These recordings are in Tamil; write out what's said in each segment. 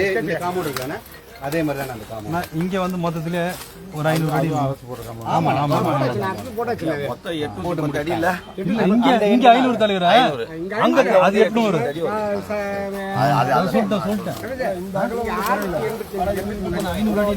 இதே இந்த காம்பவுண்ட் இருக்கானே அதே மாதிரி தான் அந்த காம்பவுண்ட் நான் இங்க வந்து மொத்தத்துல ஒரு ஐநூறு அடி ஆமா ஆமா மொத்தம் எட்நூத்தி அடி இல்ல. இங்க இங்க ஐநூறு தலைவரா அங்க அது எட்நூறு. அது சொல்லிட்டேன் சொல்லிட்டேன். ஐநூறு அடி.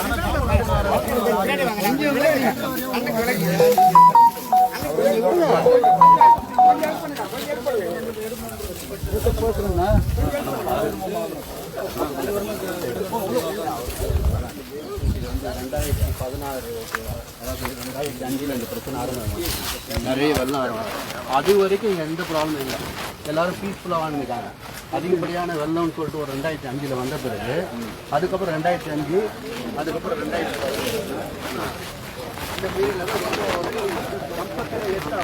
அதாவது ரெண்டாயிரத்தி அஞ்சில் இந்த பிரச்சனை ஆரம்பிக்கும் நிறைய வெள்ளம் வரும் அது வரைக்கும் இங்கே எந்த ப்ராப்ளமும் இல்லை எல்லாரும் பீஸ்ஃபுல்லாக வாழ்ந்துருக்காங்க. அதிகப்படியான வெள்ளம்னு சொல்லிட்டு ஒரு ரெண்டாயிரத்தி அஞ்சில் வந்த பிறகு அதுக்கப்புறம் ரெண்டாயிரத்தி அஞ்சு அதுக்கப்புறம் ரெண்டாயிரத்தி இந்த பீரியடில் கம்பத்தில் எட்டு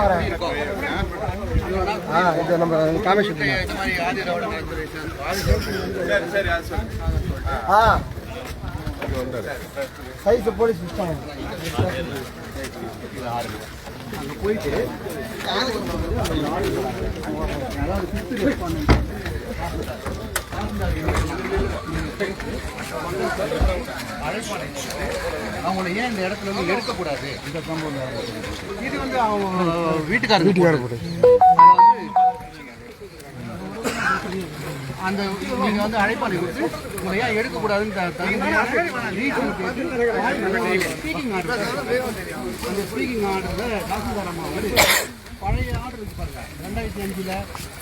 ஆகும் இது நம்ம காமேஸ்வரம் ஆ சைஸ் போலீஸ் சிஸ்டம் அங்கே போயிட்டு அவங்கள ஏன் இந்த இடத்துல இருந்து எடுக்கக்கூடாது? இந்த காம்பவுண்ட் இது வந்து அவங்க வீட்டுக்காரங்க வீட்டுக்காரர் அந்த நீங்க வந்து அழைப்பாளை கொடுத்து உங்களை ஏன் எடுக்கக்கூடாதுன்னு ஸ்பீக்கிங் ஆர்டர் அந்த ஸ்பீக்கிங் ஆர்டரில் தாசில்தார் அம்மா வந்து பழைய ஆர்டர் இருக்கு பாருங்க. ரெண்டாயிரத்தி அஞ்சுல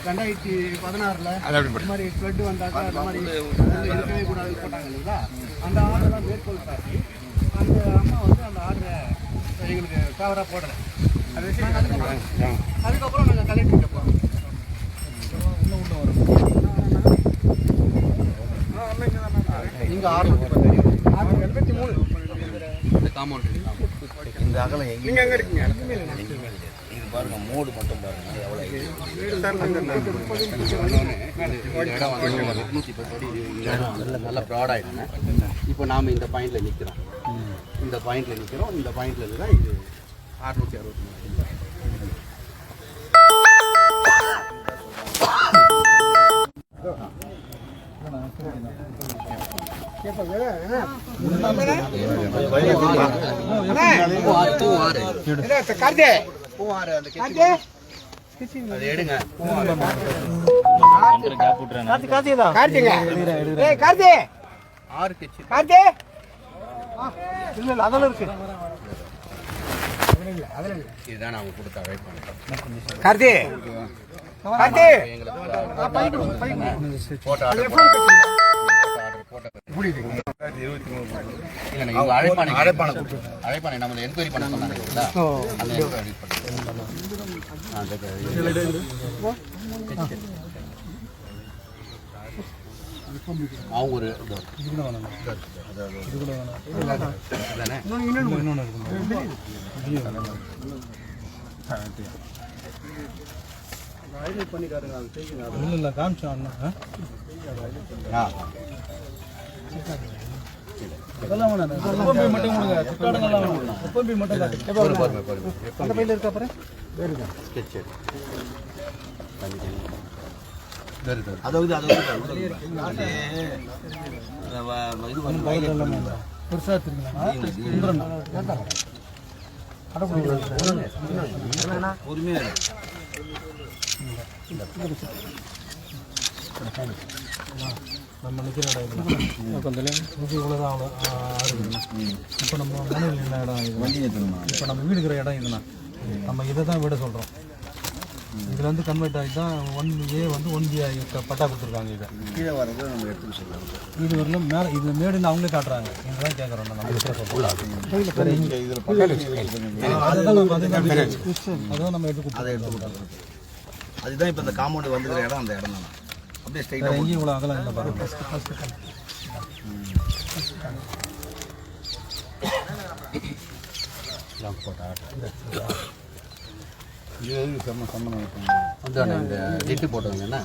ரெண்டாயிரத்தி பதினாறுல இந்த மாதிரி ஃப்ளட் வந்தாக்கா இந்த மாதிரி இருக்கவே கூடாதுன்னு போட்டாங்க இல்லைங்களா? அந்த ஆர்டர்லாம் மேற்கொள் காட்டி அந்த அம்மா வந்து அந்த ஆர்டரை எங்களுக்கு ஃபேவராக போடலை. நாங்க அதுக்கப்புறம் அதுக்கப்புறம் நாங்கள் கலெக்டர்கிட்ட போகிறோம் இங்க ஆறு எண்பத்தி மூணு. இந்த காம்பவுண்ட் இந்த அகலம் எங்க நீங்க எங்க இருக்கீங்க இது பாருங்க மூடு மட்டும் பாருங்க எவ்வளவு இடம் வந்து நூற்றி பத்து அடி இந்த இடம் நல்ல நல்ல ப்ராடாயிடுங்க இப்போ நாம் இந்த பாயிண்ட்ல நிற்கிறோம் இந்த பாயிண்ட்ல நிற்கிறோம் இந்த பாயிண்ட்ல தான் இது அறுநூற்றி அறுபத்தி மூணு. கார்த்தே பூவாறு அந்த கெட்டி அது எடுங்க. கார்த்தி. கார்த்தி தான் கார்த்திங்க ஏய் கார்த்தி. ஆறு கெச்சி கார்த்தி. இல்ல இல்ல அதெல்லாம் இருக்கு. இதுதான் கொடுத்த அழைப்பு. கார்த்தி. கார்த்தி. போட்டோ அழைப்பானை நம்மளை என்கொயரி பண்ண சொன்னாங்க இல்லைங்களா? அந்த என்கொயரி பண்ணி அந்த அவங்க ஒரு இதோ. அதெல்லாம் வேணாம் குப்பம்பி மட்டும் கொடுங்க துக்காடுங்கெல்லாம் வேணாம் குப்பம்பி மட்டும் காட்டு அந்த பையில இருக்க அப்புறம் Sketch எடு. தண்ணி, பெருசா பொறுமையா நம்ம நிற்கிற இடம் கொஞ்சம் இவ்வளோதான் அவ்வளோ ஆறு இப்போ நம்ம மனையில் என்ன இடம் இது வண்டி இப்போ நம்ம வீடு இருக்கிற இடம் இதுண்ணா நம்ம இதை தான் வீடு சொல்கிறோம் இதில் வந்து கன்வெர்ட் ஆகி தான் ஒன் ஏ வந்து ஒன் பி ஆகி பட்டா கொடுத்துருக்காங்க இதை கீழே வரது நம்ம எடுத்து சொல்லலாம் இது வரலாம் மேலே இது மேடுன்னு அவங்களே காட்டுறாங்க இதுதான் கேட்குறோம் நம்ம இதில் அதுதான் நம்ம அதான் நம்ம எடுத்து அதை எடுத்து அதுதான் இப்போ இந்த காம்பவுண்ட் வந்துக்கிற இடம் அந்த இடம் தான். அப்படியே ஸ்ட்ரைட்டாக எங்கேயும் இவ்வளோ அகலம் இல்லை பாருங்க. வந்து அந்த இந்த ரிட்டு போட்டதுங்கன்னா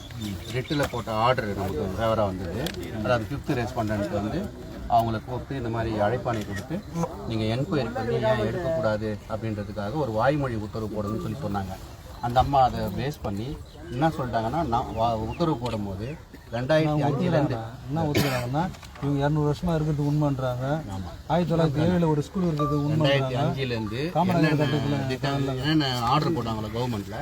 ரிட்டில் போட்ட ஆர்டர் நமக்கு ஃபேவராக வந்தது. அதாவது ஃபிஃப்த் ரெஸ்பாண்டன்ட் வந்து அவங்கள கூப்பிட்டு இந்த மாதிரி அழைப்பானை கொடுத்து நீங்கள் என்கொயரி பண்ணி ஏன் எடுக்கக்கூடாது? அப்படின்றதுக்காக ஒரு வாய்மொழி உத்தரவு போடணும்னு சொல்லி சொன்னாங்க. அந்த அம்மா அதை பேஸ் பண்ணி என்ன சொல்லிட்டாங்கன்னா நான் உத்தரவு போடும்போது ரெண்டாயிரத்தி அஞ்சுலேருந்து என்ன ஒத்துக்கிறாங்கன்னா இவங்க இரநூறு வருஷமா இருக்கிறது உண்மைன்றாங்க. ஆயிரத்தி தொள்ளாயிரத்தி ஏழுல ஒரு ஸ்கூல் இருக்கிறது ரெண்டாயிரத்தி உண்மைன்றாங்க அஞ்சுலேருந்து என்னென்ன ஆர்டர் போட்டாங்களோ கவர்மெண்ட்ல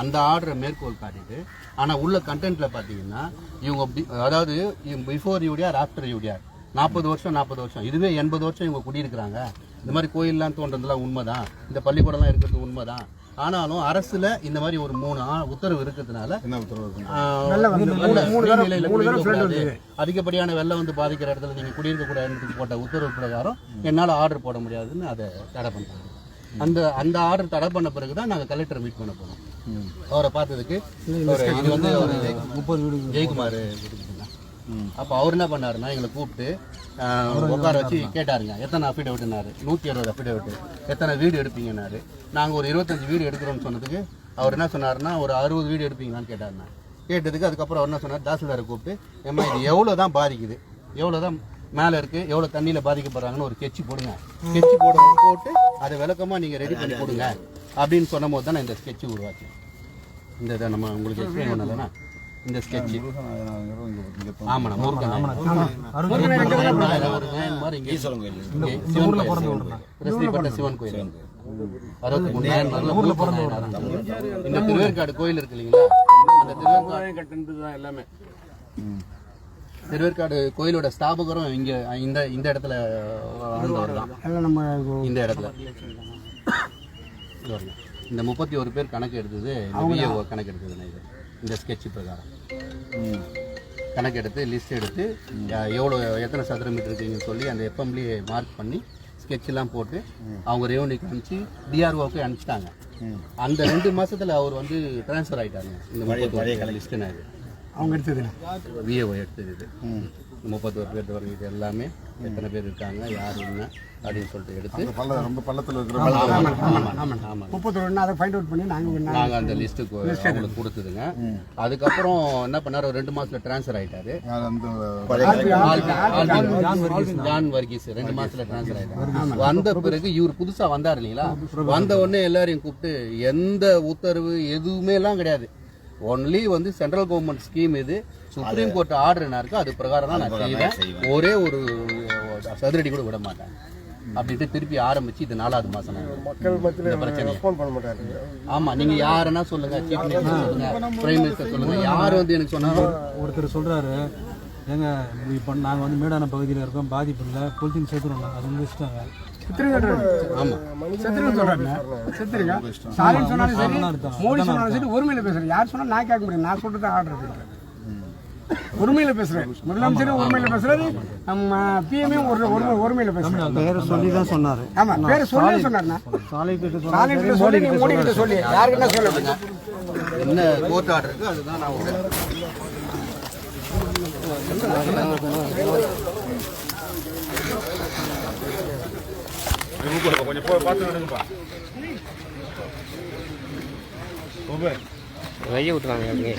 அந்த ஆர்டரை மேற்கோள் காட்டிட்டு ஆனால் உள்ள கண்டென்ட்ல பார்த்தீங்கன்னா இவங்க அதாவது பிஃபோர் யூடிஆர் ஆஃப்டர் யூடிஆர் நாற்பது வருஷம் நாற்பது வருஷம். இதுவே எண்பது வருஷம் இவங்க குடியிருக்கிறாங்க. இந்த மாதிரி கோயில்லாம் தோன்றதுலாம் உண்மைதான். இந்த பள்ளிக்கூடம்லாம் இருக்கிறது உண்மைதான். ஆனாலும் அரசுல இந்த மாதிரி ஒரு மூணு ஆ- உத்தரவு இருக்கிறதுனால கீழ்நிலையில குடியிருக்கக்கூடாது. அதிகப்படியான வெள்ளம் வந்து பாதிக்கிற இடத்துல நீங்க குடியிருக்க கூடாதுன்னு போட்ட உத்தரவு பிரகாரம் என்னால ஆர்டர் போட முடியாதுன்னு அதை தடை பண்ணிட்டாங்க அந்த அந்த ஆர்டர் தடை பண்ண பிறகு தான் நாங்கள் கலெக்டரை மீட் பண்ண போனோம் அவரை பார்த்ததுக்கு இது வந்து ஒரு முப்பது வீடு ஜெயக்குமார் அப்போ அவர் என்ன பண்ணாருன்னா எங்களை கூப்பிட்டு உட்கார வச்சு கேட்டாருங்க. எத்தனை அஃபிடவிட்னாரு நூற்றி அறுபது அஃபிடவிட் எத்தனை வீடு எடுப்பீங்கன்னாரு? நாங்கள் ஒரு இருபத்தஞ்சு வீடு எடுக்கிறோம்னு சொன்னதுக்கு அவர் என்ன சொன்னாருன்னா ஒரு அறுபது வீடு எடுப்பீங்களான்னு கேட்டாருண்ணா. கேட்டதுக்கு அதுக்கப்புறம் அவர் என்ன சொன்னார்? தாசில்தாரை கூப்பிட்டு ஏம்மா இது எவ்வளோ தான் பாதிக்குது? எவ்வளோ தான் மேலே இருக்குது எவ்வளோ தண்ணியில் பாதிக்கப்படுறாங்கன்னு ஒரு sketch போடுங்க. sketch போட போட்டு அதை விளக்கமாக நீங்கள் ரெடி பண்ணி கொடுங்க. அப்படின்னு சொன்னபோது தான் நான் இந்த sketch உருவாக்கினேன் இந்த இதை நம்ம உங்களுக்கு எக்ஸ்பிளைன் பண்ணலன்னா இந்த sketch. ஆமாண்ணா முருகன். பிரசித்திப்பட்ட சிவன் கோயில். அறுபத்தி மூணு நாயன்மார்ல மூத்த நாயனார் தான். இந்த திருவேற்காடு கோயில் இருக்கு இல்லைங்களா? அந்த திருவேற்காடு எல்லாமே. திருவேற்காடு கோயிலோட ஸ்தாபகரும் இங்க இந்த இந்த இடத்துல வாழ்ந்தவர் தான் இந்த இடத்துல. இந்த முப்பத்தி ஒரு பேர் கணக்கு எடுத்தது கணக்கு எடுத்ததுண்ணா இது. இந்த sketch பிரகாரம். கணக்கு எடுத்து லிஸ்ட் எடுத்து எவ்வளோ எத்தனை சதுர மீட்டர் இருக்குங்கன்னு சொல்லி அந்த எஃப்எம்லேயே மார்க் பண்ணி எல்லாம் போட்டு அவங்க ரெவன்யூக்கு அனுப்பிச்சு டிஆர்ஓக்கு அனுப்பிச்சிட்டாங்க. அந்த ரெண்டு மாசத்துல அவர் வந்து ட்ரான்ஸ்ஃபர் ஆயிட்டாங்க இந்த முப்பத்தி லிஸ்ட்டுனா இது. அவங்க எடுத்தது விஏஓ எடுத்தது இது. முப்பத்தோரு பேர் வரைக்கும் இது எல்லாமே. எத்தனை பேர் இருக்காங்க யார் என்ன அப்படின்னு சொல்லிட்டு எடுத்து. ரொம்ப பள்ளத்தில் இருக்கிற முப்பத்தொன்று அதை ஃபைண்ட் அவுட் பண்ணி நாங்கள் நாங்கள் அந்த லிஸ்ட்டுக்கு அவங்களுக்கு கொடுத்ததுங்க. அதுக்கப்புறம் என்ன பண்ணார்? ஒரு ரெண்டு மாசத்துல ட்ரான்ஸ்ஃபர் ஆல்வின் ஜான் வர்கீஸ் ரெண்டு மாசத்துல ட்ரான்ஸ்ஃபர் ஆயிட்டாரு. வந்த பிறகு இவர் புதுசா வந்தார் இல்லைங்களா? வந்த உடனே எல்லாரையும் கூப்பிட்டு எந்த உத்தரவு எதுவுமே எல்லாம் கிடையாது. ஒன்லி வந்து சென்ட்ரல் கவர்மெண்ட் ஸ்கீம் இது. சுப்ரீம் கோர்ட் ஆர்டர் என்ன இருக்கோ அது பிரகாரம் தான் நான் செய்வேன். ஒரே ஒரு சதுரடி கூட விட மாட்டேன். அப்படின்ட்டு திருப்பி ஆரம்பிச்சு இது நாலாவது மாசம் மக்கள் இந்த பிரச்சனை ஃபோன் பண்ண மாட்டாரு. ஆமா நீங்க யாருன்னா சொல்லுங்க சீஃப் மினிஸ்டர் சொல்லுங்க பிரைம் மினிஸ்டர் சொல்லுங்க. யார் வந்து எனக்கு சொன்னாலும் ஒருத்தர் சொல்றாரு ஏங்க இப்போ நாங்கள் வந்து மேடான பகுதியில் இருக்கோம். பாதிப்பு இல்லை. பொலித்தீன் சேர்த்துறோம் அது வந்து சரி ஒருமையில பேசுறேன் யார் சொன்னா நான் கேட்க முடியும் நான் சொல்றது ஆர்டர் ஒருமையில பேசுறேன் முதலமைச்சரும் ஒருமையில பேசுறாரு. நம்ம பிஎம்ஏ ஒரு ஒருமையில பேசுறேன் பேரை சொல்லி தான் சொன்னார். ஆமா பேரை சொல்லி சொன்னார்னா சாலை கிட்ட சொல்லி நீ மோடி கிட்ட சொல்லி. யாருக்கிட்ட சொல்ல என்ன கோர்ட் ஆர்டர் இருக்கு அதுதான் நான் உங்க வெளியே விட்டுறாங்க அப்படியே